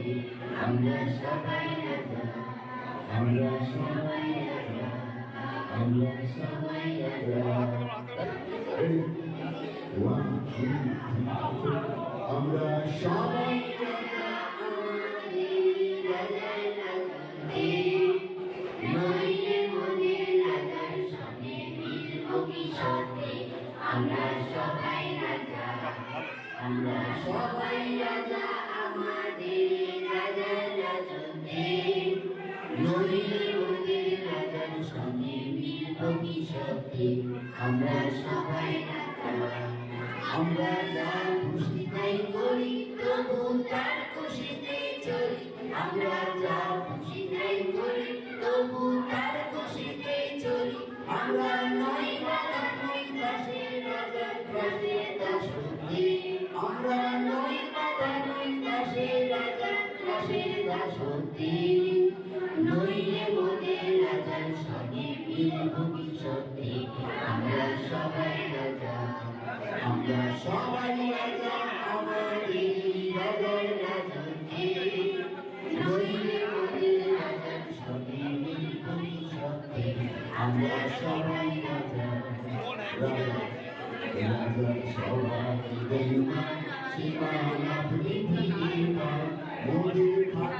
শক্তি আমরা সবাই রাজা আমরা সবাই রাজা আমরা সবাই আমরা সবাই রাজা, আমরা সবাই রাজা। আমাদের রাজার রাজতে নইলে মনে রাজার সঙ্গে মিলব কি সত্যি আমরা সবাই আমরা যা খুশি তাই করি, তবু তার খুশিতে চলি। আমরা যা খুশি তাই করি, তবু তার খুশিতে চলি। আমরা দাসী নইলে মোদের রাজার সঙ্গে কি সত্যি। আমরা সবাই রাজা, আমরা সবাই রাজা, আমাদের রাজার রাজতে নইলে মোদের রাজার সঙ্গে কি সত্যি। আমরা সবাই রাজা রাজা। রাজা সবাই দেবা সীমানা পৃথিবীমা মোদের ঠাকুর করে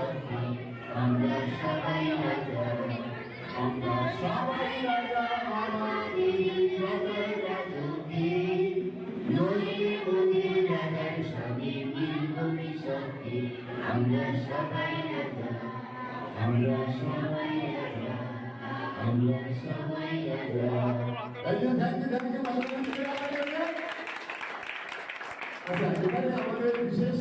শক্তি আমরা সবাই রাজা আমরা সবাই রাজা আমাদের রাজার রাজতে নইলে মোদের রাজার সঙ্গে মিলব কি আমরা সবাই রাজা আমরা সবাই রাজা আমরা সবাই রাজা thank you thank you thank you আচ্ছা এবারে আমাদের বিশেষ